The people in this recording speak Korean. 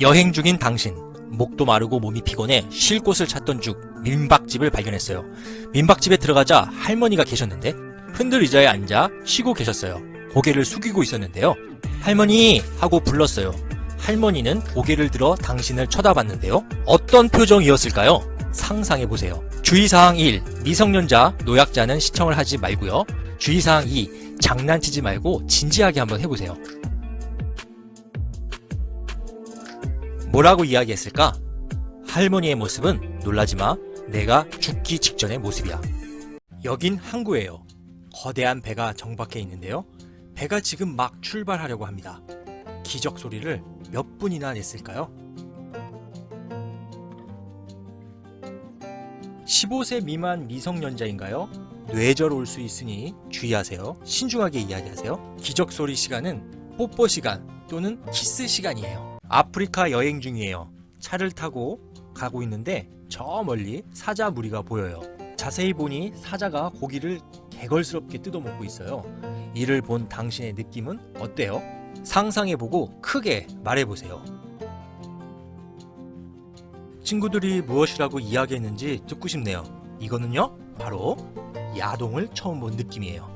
여행 중인 당신. 목도 마르고 몸이 피곤해 쉴 곳을 찾던 중 민박집을 발견했어요. 민박집에 들어가자 할머니가 계셨는데 흔들 의자에 앉아 쉬고 계셨어요. 고개를 숙이고 있었는데요. 할머니 하고 불렀어요. 할머니는 고개를 들어 당신을 쳐다봤는데요. 어떤 표정이었을까요? 상상해 보세요. 주의사항 1. 미성년자, 노약자는 시청을 하지 말고요. 주의사항 2. 장난치지 말고 진지하게 한번 해보세요. 뭐라고 이야기했을까? 할머니의 모습은 놀라지 마. 내가 죽기 직전의 모습이야. 여긴 항구예요. 거대한 배가 정박해 있는데요. 배가 지금 막 출발하려고 합니다. 기적 소리를 몇 분이나 냈을까요? 15세 미만 미성년자인가요? 뇌절 올 수 있으니 주의하세요. 신중하게 이야기하세요. 기적 소리 시간은 뽀뽀 시간 또는 키스 시간이에요. 아프리카 여행 중이에요. 차를 타고 가고 있는데 저 멀리 사자 무리가 보여요. 자세히 보니 사자가 고기를 개걸스럽게 뜯어먹고 있어요. 이를 본 당신의 느낌은 어때요? 상상해보고 크게 말해보세요. 친구들이 무엇이라고 이야기했는지 듣고 싶네요. 이거는요, 바로 야동을 처음 본 느낌이에요.